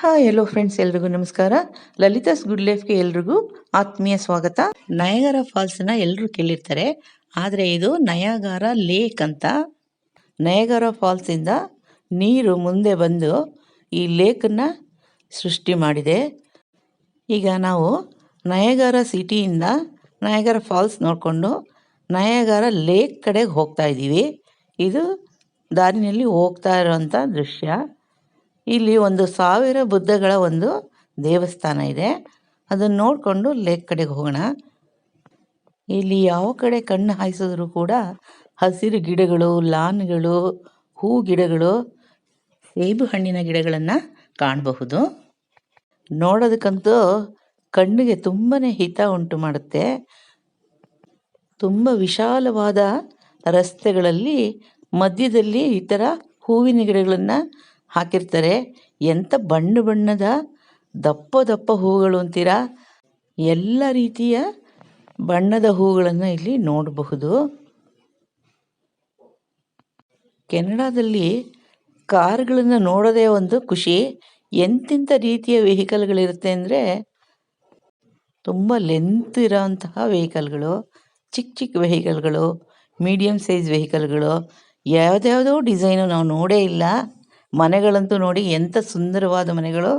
Hi ಎಲ್ಲೋ friends ಎಲ್ರಿಗೂ ನಮಸ್ಕಾರ. ಲಲಿತಾಸ್ good ಲೈಫ್ಗೆ ಎಲ್ರಿಗೂ ಆತ್ಮೀಯ ಸ್ವಾಗತ. ನಯಗರ ಫಾಲ್ಸ್ನ ಎಲ್ಲರೂ ಕೇಳಿರ್ತಾರೆ. ಆದರೆ ಇದು ನಯಾಗಾರ ಲೇಕ್ ಅಂತ. ನಯಗಾರ ಫಾಲ್ಸಿಂದ ನೀರು ಮುಂದೆ ಬಂದು ಈ ಲೇಕನ್ನು ಸೃಷ್ಟಿ ಮಾಡಿದೆ. ಈಗ ನಾವು ನಯಗಾರ ಸಿಟಿಯಿಂದ ನಯಗಾರ ಫಾಲ್ಸ್ ನೋಡಿಕೊಂಡು ನಯಗಾರ ಲೇಕ್ ಕಡೆಗೆ ಹೋಗ್ತಾ ಇದ್ದೀವಿ ಇದು ದಾರಿನಲ್ಲಿ ಹೋಗ್ತಾ ಇರುವಂಥ ದೃಶ್ಯ. ಇಲ್ಲಿ ಒಂದು ಸಾವಿರ ಬುದ್ಧಗಳ ಒಂದು ದೇವಸ್ಥಾನ ಇದೆ. ಅದನ್ನು ನೋಡಿಕೊಂಡು ಲೇಕ್ ಕಡೆಗೆ ಹೋಗೋಣ. ಇಲ್ಲಿ ಯಾವ ಕಡೆ ಕಣ್ಣು ಹಾಯಿಸಿದ್ರು ಕೂಡ ಹಸಿರು ಗಿಡಗಳು, ಲಾನ್ಗಳು, ಹೂ ಗಿಡಗಳು, ಸೇಬು ಹಣ್ಣಿನ ಗಿಡಗಳನ್ನು ಕಾಣಬಹುದು. ನೋಡೋದಕ್ಕಂತೂ ಕಣ್ಣಿಗೆ ತುಂಬಾ ಹಿತ ಉಂಟು ಮಾಡುತ್ತೆ. ತುಂಬ ವಿಶಾಲವಾದ ರಸ್ತೆಗಳಲ್ಲಿ ಮಧ್ಯದಲ್ಲಿ ಈ ಥರ ಹೂವಿನ ಗಿಡಗಳನ್ನು ಹಾಕಿರ್ತಾರೆ. ಎಂಥ ಬಣ್ಣ ಬಣ್ಣದ ದಪ್ಪ ದಪ್ಪ ಹೂಗಳು ಅಂತೀರಾ? ಎಲ್ಲ ರೀತಿಯ ಬಣ್ಣದ ಹೂಗಳನ್ನು ಇಲ್ಲಿ ನೋಡಬಹುದು. ಕೆನಡಾದಲ್ಲಿ ಕಾರ್ಗಳನ್ನು ನೋಡೋದೇ ಒಂದು ಖುಷಿ. ಎಂತೆಂಥ ರೀತಿಯ ವೆಹಿಕಲ್ಗಳಿರುತ್ತೆ ಅಂದರೆ ತುಂಬ ಲೆಂತ್ ಇರೋಂತಹ ವೆಹಿಕಲ್ಗಳು. ಚಿಕ್ಕ ಚಿಕ್ಕ ವೆಹಿಕಲ್ಗಳು ಮೀಡಿಯಮ್ ಸೈಜ್ ವೆಹಿಕಲ್ಗಳು. ಯಾವುದ್ಯಾವುದೋ ಡಿಸೈನು ನಾವು ನೋಡೇ ಇಲ್ಲ. ಮನೆಗಳಂತೂ ನೋಡಿ ಎಂಥ ಸುಂದರವಾದ ಮನೆಗಳು.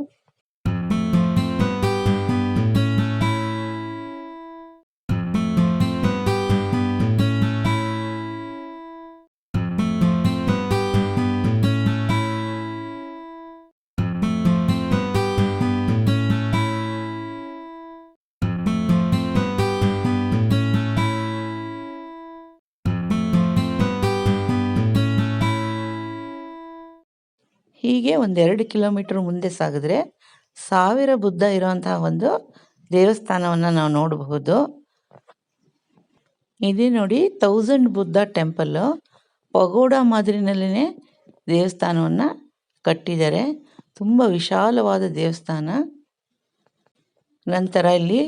ಹೀಗೆ ಒಂದೆರಡು ಕಿಲೋಮೀಟ್ರ್ ಮುಂದೆ ಸಾಗಿದ್ರೆ ಸಾವಿರ ಬುದ್ಧ ಇರುವಂತಹ ಒಂದು ದೇವಸ್ಥಾನವನ್ನು ನಾವು ನೋಡಬಹುದು. ಇದೇ ನೋಡಿ ತೌಸಂಡ್ ಬುದ್ಧ ಟೆಂಪಲ್ಲು ಪಗೋಡ ಮಾದರಿನಲ್ಲಿನೇ ದೇವಸ್ಥಾನವನ್ನು ಕಟ್ಟಿದ್ದಾರೆ. ತುಂಬ ವಿಶಾಲವಾದ ದೇವಸ್ಥಾನ. ನಂತರ ಇಲ್ಲಿ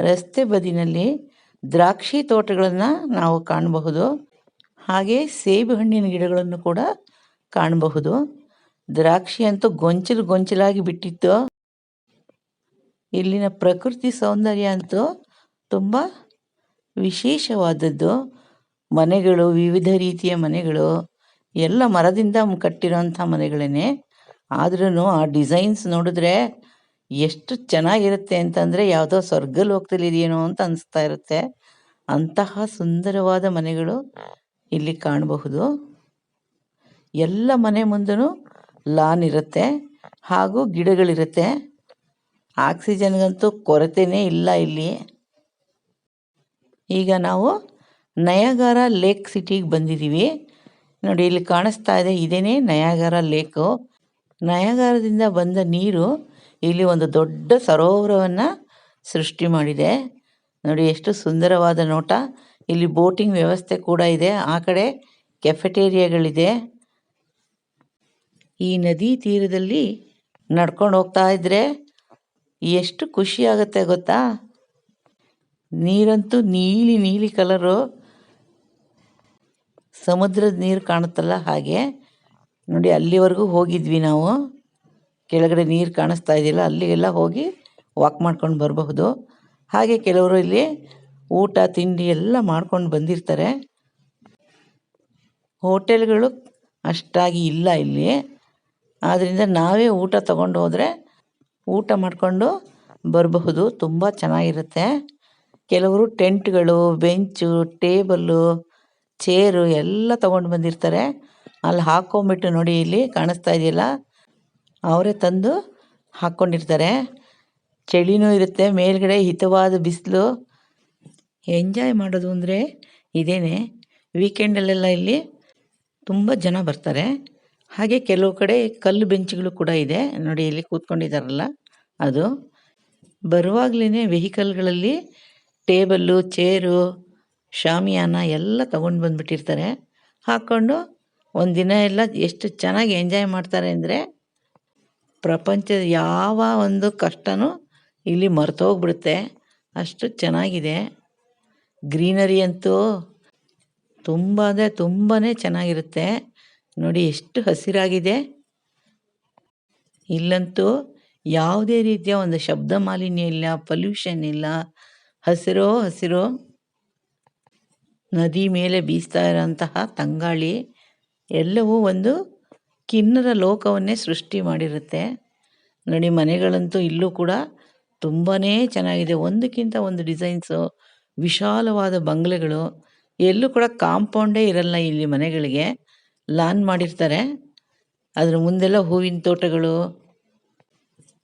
ರಸ್ತೆ ಬದಿನಲ್ಲಿ ದ್ರಾಕ್ಷಿ ತೋಟಗಳನ್ನು ನಾವು ಕಾಣಬಹುದು. ಹಾಗೆ ಸೇಬು ಹಣ್ಣಿನ ಗಿಡಗಳನ್ನು ಕೂಡ ಕಾಣಬಹುದು. ದ್ರಾಕ್ಷಿ ಅಂತೂ ಗೊಂಚಲು ಗೊಂಚಲಾಗಿ ಬಿಟ್ಟಿತ್ತು. ಇಲ್ಲಿನ ಪ್ರಕೃತಿ ಸೌಂದರ್ಯ ಅಂತೂ ತುಂಬ ವಿಶೇಷವಾದದ್ದು. ಮನೆಗಳು, ವಿವಿಧ ರೀತಿಯ ಮನೆಗಳು, ಎಲ್ಲ ಮರದಿಂದ ಕಟ್ಟಿರೋಂಥ ಮನೆಗಳೇ ಆದ್ರೂ ಆ ಡಿಸೈನ್ಸ್ ನೋಡಿದ್ರೆ ಎಷ್ಟು ಚೆನ್ನಾಗಿರುತ್ತೆ ಅಂತಂದರೆ ಯಾವುದೋ ಸ್ವರ್ಗಲೋಕದಲ್ಲಿ ಇದೆಯೇನೋ ಅಂತ ಅನಿಸ್ತಾ ಇರುತ್ತೆ. ಅಂತಹ ಸುಂದರವಾದ ಮನೆಗಳು ಇಲ್ಲಿ ಕಾಣಬಹುದು. ಎಲ್ಲ ಮನೆ ಮುಂದೂ ಲಾನ್ ಇರುತ್ತೆ ಹಾಗೂ ಗಿಡಗಳಿರುತ್ತೆ. ಆಕ್ಸಿಜನ್ಗಂತೂ ಕೊರತೆಯೇ ಇಲ್ಲ ಇಲ್ಲಿ. ಈಗ ನಾವು ನಯಾಗಾರ ಲೇಕ್ ಸಿಟಿಗೆ ಬಂದಿದ್ದೀವಿ ನೋಡಿ, ಇಲ್ಲಿ ಕಾಣಿಸ್ತಾ ಇದೆ, ಇದೇನೇ ನಯಾಗಾರ ಲೇಕು. ನಯಾಗಾರದಿಂದ ಬಂದ ನೀರು ಇಲ್ಲಿ ಒಂದು ದೊಡ್ಡ ಸರೋವರವನ್ನು ಸೃಷ್ಟಿ ಮಾಡಿದೆ. ನೋಡಿ, ಎಷ್ಟು ಸುಂದರವಾದ ನೋಟ. ಇಲ್ಲಿ ಬೋಟಿಂಗ್ ವ್ಯವಸ್ಥೆ ಕೂಡ ಇದೆ. ಆ ಕಡೆ ಕೆಫೆಟೇರಿಯಾಗಳಿದೆ. ಈ ನದಿ ತೀರದಲ್ಲಿ ನಡ್ಕೊಂಡು ಹೋಗ್ತಾ ಇದ್ರೆ ಎಷ್ಟು ಖುಷಿ ಆಗುತ್ತೆ ಗೊತ್ತಾ? ನೀರಂತೂ ನೀಲಿ ನೀಲಿ ಕಲರು ಸಮುದ್ರದ ನೀರು ಕಾಣುತ್ತಲ್ಲ ಹಾಗೆ. ನೋಡಿ, ಅಲ್ಲಿವರೆಗೂ ಹೋಗಿದ್ವಿ ನಾವು. ಕೆಳಗಡೆ ನೀರು ಕಾಣಿಸ್ತಾ ಇದೆಯಲ್ಲ, ಅಲ್ಲಿಗೆಲ್ಲ ಹೋಗಿ ವಾಕ್ ಮಾಡ್ಕೊಂಡು ಬರಬಹುದು. ಹಾಗೆ ಕೆಲವರು ಇಲ್ಲಿ ಊಟ, ತಿಂಡಿ ಎಲ್ಲ ಮಾಡ್ಕೊಂಡು ಬಂದಿರ್ತಾರೆ. ಹೋಟೆಲ್ಗಳು ಅಷ್ಟಾಗಿ ಇಲ್ಲ ಇಲ್ಲಿ. ಆದ್ದರಿಂದ ನಾವೇ ಊಟ ತಗೊಂಡು ಹೋದರೆ ಊಟ ಮಾಡಿಕೊಂಡು ಬರಬಹುದು. ತುಂಬ ಚೆನ್ನಾಗಿರುತ್ತೆ. ಕೆಲವರು ಟೆಂಟ್ಗಳು, ಬೆಂಚು, ಟೇಬಲ್ಲು, ಚೇರು ಎಲ್ಲ ತಗೊಂಡು ಬಂದಿರ್ತಾರೆ. ಅಲ್ಲಿ ಹಾಕ್ಕೊಂಬಿಟ್ಟು ನೋಡಿ ಇಲ್ಲಿ ಕಾಣಿಸ್ತಾ ಇದೆಯಲ್ಲ, ಅವರೇ ತಂದು ಹಾಕ್ಕೊಂಡಿರ್ತಾರೆ ಚಳಿನೂ ಇರುತ್ತೆ, ಮೇಲ್ಗಡೆ ಹಿತವಾದ ಬಿಸಿಲು. ಎಂಜಾಯ್ ಮಾಡೋದು ಅಂದರೆ ಇದೇನೆ. ವೀಕೆಂಡಲ್ಲೆಲ್ಲ ಇಲ್ಲಿ ತುಂಬ ಜನ ಬರ್ತಾರೆ. ಹಾಗೆ ಕೆಲವು ಕಡೆ ಕಲ್ಲು ಬೆಂಚ್ಗಳು ಕೂಡ ಇದೆ. ನೋಡಿ ಇಲ್ಲಿ ಕೂತ್ಕೊಂಡಿದ್ದಾರಲ್ಲ ಅದು. ಬರುವಾಗ್ಲೇ ವೆಹಿಕಲ್ಗಳಲ್ಲಿ ಟೇಬಲ್ಲು, ಚೇರು, ಶಾಮಿಯಾನ ಎಲ್ಲ ತಗೊಂಡು ಬಂದುಬಿಟ್ಟಿರ್ತಾರೆ. ಹಾಕ್ಕೊಂಡು ಒಂದು ದಿನ ಎಲ್ಲ ಎಷ್ಟು ಚೆನ್ನಾಗಿ ಎಂಜಾಯ್ ಮಾಡ್ತಾರೆ ಅಂದರೆ ಪ್ರಪಂಚದ ಯಾವ ಒಂದು ಕಷ್ಟನೂ ಇಲ್ಲಿ ಮರೆತೋಗ್ಬಿಡುತ್ತೆ. ಅಷ್ಟು ಚೆನ್ನಾಗಿದೆ. ಗ್ರೀನರಿ ಅಂತೂ ತುಂಬ ಅಂದರೆ ತುಂಬಾ ಚೆನ್ನಾಗಿರುತ್ತೆ. ನೋಡಿ ಎಷ್ಟು ಹಸಿರಾಗಿದೆ. ಇಲ್ಲಂತೂ ಯಾವುದೇ ರೀತಿಯ ಒಂದು ಶಬ್ದ ಮಾಲಿನ್ಯ ಇಲ್ಲ ಪೊಲ್ಯೂಷನ್ ಇಲ್ಲ. ಹಸಿರೋ ಹಸಿರೋ ನದಿ ಮೇಲೆ ಬೀಸ್ತಾ ಇರೋಂತಹ ತಂಗಾಳಿ ಎಲ್ಲವೂ ಒಂದು ಕಿನ್ನರ ಲೋಕವನ್ನೇ ಸೃಷ್ಟಿ ಮಾಡಿರುತ್ತೆ. ನೋಡಿ ಮನೆಗಳಂತೂ ಇಲ್ಲೂ ಕೂಡ ತುಂಬಾ ಚೆನ್ನಾಗಿದೆ. ಒಂದಕ್ಕಿಂತ ಒಂದು ಡಿಸೈನ್ಸು ವಿಶಾಲವಾದ ಬಂಗ್ಲೆಗಳು ಎಲ್ಲೂ ಕೂಡ ಕಾಂಪೌಂಡೇ ಇರಲ್ಲ ಇಲ್ಲಿ ಮನೆಗಳಿಗೆ. ಲಾನ್ ಮಾಡಿರ್ತಾರೆ. ಅದರ ಮುಂದೆಲ್ಲ ಹೂವಿನ ತೋಟಗಳು,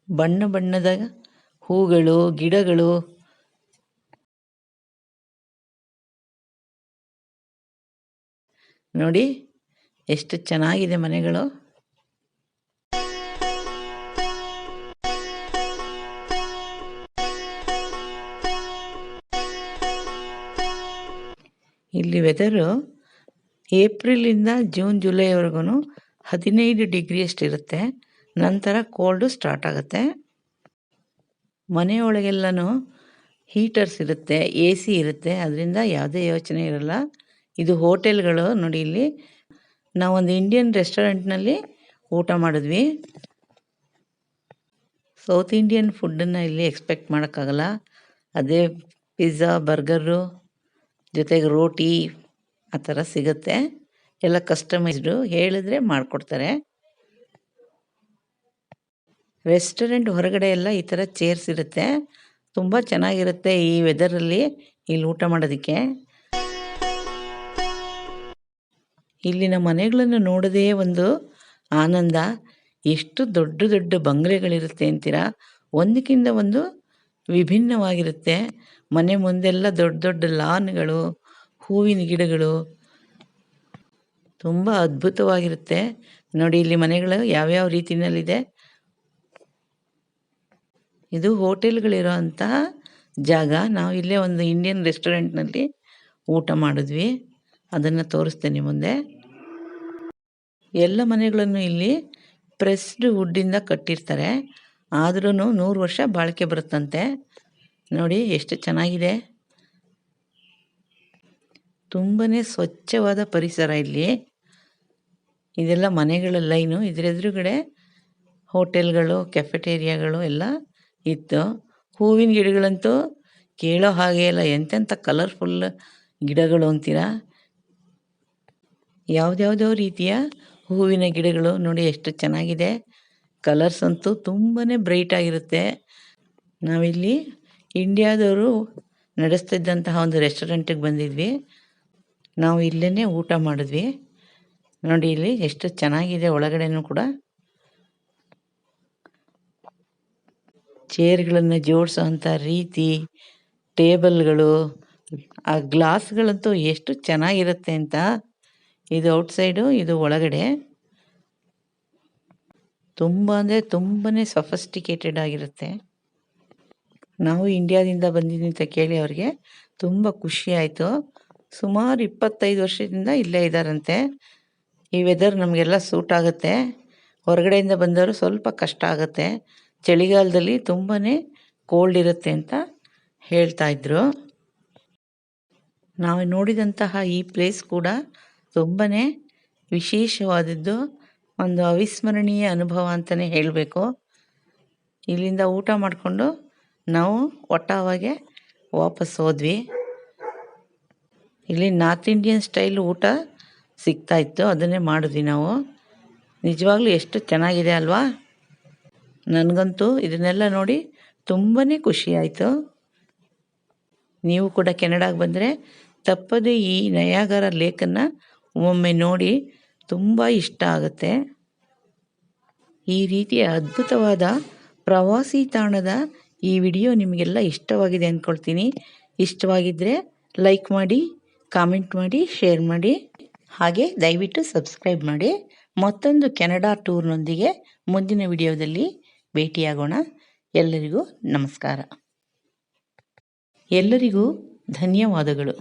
ಬಣ್ಣ ಬಣ್ಣದ ಹೂಗಳು, ಗಿಡಗಳು. ನೋಡಿ, ಎಷ್ಟು ಚೆನ್ನಾಗಿದೆ ಮನೆಗಳು. ಇಲ್ಲಿ ವೆದರು ಏಪ್ರಿಲಿಂದ ಜೂನ್ ಜುಲೈವರೆಗೂ ಹದಿನೈದು ಡಿಗ್ರಿ ಅಷ್ಟಿರುತ್ತೆ ನಂತರ ಕೋಲ್ಡು ಸ್ಟಾರ್ಟ್ ಆಗುತ್ತೆ. ಮನೆಯೊಳಗೆಲ್ಲನೂ ಹೀಟರ್ಸ್ ಇರುತ್ತೆ ಎ ಸಿ ಇರುತ್ತೆ. ಅದರಿಂದ ಯಾವುದೇ ಯೋಚನೆ ಇರಲ್ಲ. ಇದು ಹೋಟೆಲ್ಗಳು ನೋಡಿ ಇಲ್ಲಿ. ನಾವೊಂದು ಇಂಡಿಯನ್ ರೆಸ್ಟೋರೆಂಟ್ನಲ್ಲಿ ಊಟ ಮಾಡಿದ್ವಿ. ಸೌತ್ ಇಂಡಿಯನ್ ಫುಡ್ಡನ್ನು ಇಲ್ಲಿ ಎಕ್ಸ್ಪೆಕ್ಟ್ ಮಾಡೋಕ್ಕಾಗಲ್ಲ. ಅದೇ ಪಿಜ್ಜಾ, ಬರ್ಗರು, ಜೊತೆಗೆ ರೋಟಿ ಆ ಥರ ಸಿಗುತ್ತೆ. ಎಲ್ಲ ಕಸ್ಟಮೈಸ್ಡು ಹೇಳಿದ್ರೆ ಮಾಡಿಕೊಡ್ತಾರೆ. ರೆಸ್ಟೋರೆಂಟ್ ಹೊರಗಡೆ ಎಲ್ಲ ಈ ಥರ ಚೇರ್ಸ್ ಇರುತ್ತೆ. ತುಂಬ ಚೆನ್ನಾಗಿರುತ್ತೆ ಈ ವೆದರಲ್ಲಿ ಇಲ್ಲಿ ಊಟ ಮಾಡೋದಕ್ಕೆ. ಇಲ್ಲಿನ ಮನೆಗಳನ್ನು ನೋಡೋದೇ ಒಂದು ಆನಂದ. ಎಷ್ಟು ದೊಡ್ಡ ದೊಡ್ಡ ಬಂಗ್ಲೆಗಳಿರುತ್ತೆ ಅಂತೀರಾ? ಒಂದಕ್ಕಿಂತ ಒಂದು ವಿಭಿನ್ನವಾಗಿರುತ್ತೆ. ಮನೆ ಮುಂದೆಲ್ಲ ದೊಡ್ಡ ದೊಡ್ಡ ಲಾನ್ಗಳು ಹೂವಿನ ಗಿಡಗಳು ತುಂಬ ಅದ್ಭುತವಾಗಿರುತ್ತೆ. ನೋಡಿ, ಇಲ್ಲಿ ಮನೆಗಳು ಯಾವ್ಯಾವ ರೀತಿಯಲ್ಲಿದೆ. ಇದು ಹೋಟೆಲ್ಗಳಿರೋ ಅಂತಹ ಜಾಗ. ನಾವು ಇಲ್ಲೇ ಒಂದು ಇಂಡಿಯನ್ ರೆಸ್ಟೋರೆಂಟ್ನಲ್ಲಿ ಊಟ ಮಾಡಿದ್ವಿ. ಅದನ್ನು ತೋರಿಸ್ತೇನೆ ಮುಂದೆ. ಎಲ್ಲ ಮನೆಗಳನ್ನು ಇಲ್ಲಿ ಪ್ರೆಸ್ಡ್ ವುಡ್ಡಿಂದ ಕಟ್ಟಿರ್ತಾರೆ. ಆದ್ರೂ ನೂರು ವರ್ಷ ಬಾಳಿಕೆ ಬರುತ್ತಂತೆ. ನೋಡಿ, ಎಷ್ಟು ಚೆನ್ನಾಗಿದೆ. ತುಂಬಾ ಸ್ವಚ್ಛವಾದ ಪರಿಸರ ಇಲ್ಲಿ. ಇದೆಲ್ಲ ಮನೆಗಳ ಲೈನು ಇದರ ಎದುರುಗಡೆ ಹೋಟೆಲ್ಗಳು, ಕೆಫೆಟೇರಿಯಾಗಳು ಎಲ್ಲ ಇತ್ತು. ಹೂವಿನ ಗಿಡಗಳಂತೂ ಕೇಳೋ ಹಾಗೆ ಇಲ್ಲ. ಎಂತೆಂಥ ಕಲರ್ಫುಲ್ ಗಿಡಗಳು ಅಂತೀರಾ? ಯಾವುದ್ಯಾವುದೋ ರೀತಿಯ ಹೂವಿನ ಗಿಡಗಳು ನೋಡಿ ಎಷ್ಟು ಚೆನ್ನಾಗಿದೆ. ಕಲರ್ಸ್ ಅಂತೂ ತುಂಬಾ ಬ್ರೈಟ್ ಆಗಿರುತ್ತೆ. ನಾವಿಲ್ಲಿ ಇಂಡಿಯಾದವರು ನಡೆಸ್ತಿದ್ದಂತಹ ಒಂದು ರೆಸ್ಟೋರೆಂಟಿಗೆ ಬಂದಿದ್ವಿ. ನಾವು ಇಲ್ಲೇ ಊಟ ಮಾಡಿದ್ವಿ. ನೋಡಿ ಇಲ್ಲಿ ಎಷ್ಟು ಚೆನ್ನಾಗಿದೆ ಒಳಗಡೆನೂ ಕೂಡ. ಚೇರ್ಗಳನ್ನು ಜೋಡಿಸೋ ಅಂಥ ರೀತಿ, ಟೇಬಲ್ಗಳು, ಆ ಗ್ಲಾಸ್ಗಳಂತೂ ಎಷ್ಟು ಚೆನ್ನಾಗಿರುತ್ತೆ ಅಂತ. ಇದು ಔಟ್ಸೈಡು, ಇದು ಒಳಗಡೆ. ತುಂಬ ಅಂದರೆ ತುಂಬಾ ಸಫಿಸ್ಟಿಕೇಟೆಡ್ ಆಗಿರುತ್ತೆ. ನಾವು ಇಂಡಿಯಾದಿಂದ ಬಂದಿದ್ದೀನಿ ಅಂತ ಕೇಳಿ ಅವ್ರಿಗೆ ತುಂಬ ಖುಷಿ ಆಯಿತು. ಸುಮಾರು ಇಪ್ಪತ್ತೈದು ವರ್ಷದಿಂದ ಇಲ್ಲೇ ಇದ್ದಾರಂತೆ. ಈ ವೆದರ್ ನಮಗೆಲ್ಲ ಸೂಟ್ ಆಗುತ್ತೆ. ಹೊರಗಡೆಯಿಂದ ಬಂದವರು ಸ್ವಲ್ಪ ಕಷ್ಟ ಆಗುತ್ತೆ. ಚಳಿಗಾಲದಲ್ಲಿ ತುಂಬಾ ಕೋಲ್ಡ್ ಇರುತ್ತೆ ಅಂತ ಹೇಳ್ತಾ ಇದ್ರು. ನಾವು ನೋಡಿದಂತಹ ಈ ಪ್ಲೇಸ್ ಕೂಡ ತುಂಬಾ ವಿಶೇಷವಾದದ್ದು, ಒಂದು ಅವಿಸ್ಮರಣೀಯ ಅನುಭವ ಅಂತಲೇ ಹೇಳಬೇಕು. ಇಲ್ಲಿಂದ ಊಟ ಮಾಡಿಕೊಂಡು ನಾವು ಒಟ್ಟಾವಾಗೆ ವಾಪಸ್ ಹೋದ್ವಿ. ಇಲ್ಲಿ ನಾರ್ತ್ ಇಂಡಿಯನ್ ಸ್ಟೈಲ್ ಊಟ ಸಿಗ್ತಾ ಇತ್ತು. ಅದನ್ನೇ ಮಾಡಿದ್ವಿ ನಾವು. ನಿಜವಾಗ್ಲೂ ಎಷ್ಟು ಚೆನ್ನಾಗಿದೆ ಅಲ್ವಾ? ನನಗಂತೂ ಇದನ್ನೆಲ್ಲ ನೋಡಿ ತುಂಬಾ ಖುಷಿ ಆಯಿತು. ನೀವು ಕೂಡ ಕೆನಡಾಗೆ ಬಂದರೆ ತಪ್ಪದೇ ಈ ನಯಾಗರ ಲೇಕನ್ನು ಒಮ್ಮೆ ನೋಡಿ ತುಂಬ ಇಷ್ಟ ಆಗುತ್ತೆ. ಈ ರೀತಿಯ ಅದ್ಭುತವಾದ ಪ್ರವಾಸಿ ತಾಣದ ಈ ವಿಡಿಯೋ ನಿಮಗೆಲ್ಲ ಇಷ್ಟವಾಗಿದೆ ಅಂದ್ಕೊಳ್ತೀನಿ ಇಷ್ಟವಾಗಿದ್ದರೆ ಲೈಕ್ ಮಾಡಿ ಕಾಮೆಂಟ್ ಮಾಡಿ ಶೇರ್ ಮಾಡಿ, ಹಾಗೆ ದಯವಿಟ್ಟು ಸಬ್ಸ್ಕ್ರೈಬ್ ಮಾಡಿ. ಮತ್ತೊಂದು ಕೆನಡಾ ಟೂರ್ನೊಂದಿಗೆ ಮುಂದಿನ ವಿಡಿಯೋದಲ್ಲಿ ಭೇಟಿಯಾಗೋಣ. ಎಲ್ಲರಿಗೂ ನಮಸ್ಕಾರ. ಎಲ್ಲರಿಗೂ ಧನ್ಯವಾದಗಳು.